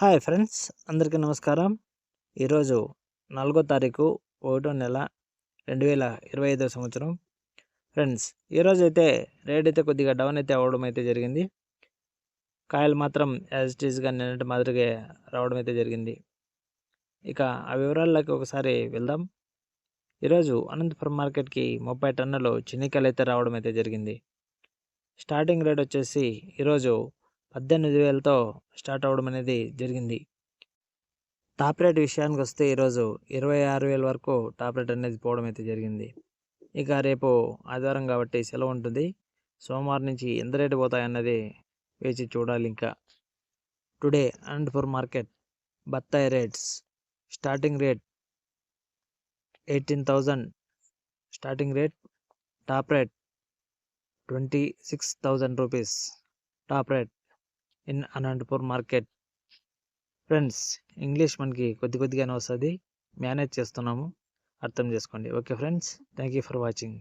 Hi friends అందరికీ నమస్కారం. ఈరోజు నాలుగో తారీఖు ఒకటో నెల రెండు వేల ఇరవై ఐదో సంవత్సరం. ఫ్రెండ్స్ ఈరోజు అయితే రేట్ అయితే కొద్దిగా డౌన్ అయితే అవ్వడం అయితే జరిగింది. కాయలు మాత్రం యాజ్ ఇట్ ఈజ్గా నిన్నటి మాదిరిగా రావడం అయితే జరిగింది. ఇక ఆ వివరాల్లోకి ఒకసారి వెళ్దాం. ఈరోజు అనంతపురం మార్కెట్కి ముప్పై టన్నులు చిన్నికాయలు అయితే రావడం అయితే జరిగింది. స్టార్టింగ్ రేట్ వచ్చేసి ఈరోజు పద్దెనిమిది వేలతో స్టార్ట్ అవ్వడం అనేది జరిగింది. టాప్ రేట్ విషయానికి వస్తే ఈరోజు ఇరవై ఆరు వేల వరకు టాప్ రేట్ అనేది పోవడం అయితే జరిగింది. ఇక రేపు ఆదివారం కాబట్టి సెలవు ఉంటుంది. సోమవారం నుంచి ఎంత రేటు పోతాయన్నది వేచి చూడాలి ఇంకా. టుడే అండ్ ఫర్ మార్కెట్ బత్తాయి rates starting rate eighteen thousand starting rate top rate twenty six thousand rupees top rate in Anantapur market. Friends English మనకి కొద్ది కొద్దిగానే వస్తుంది. మేనేజ్ చేస్తున్నాము. అర్థం చేసుకోండి. Okay friends thank you for watching.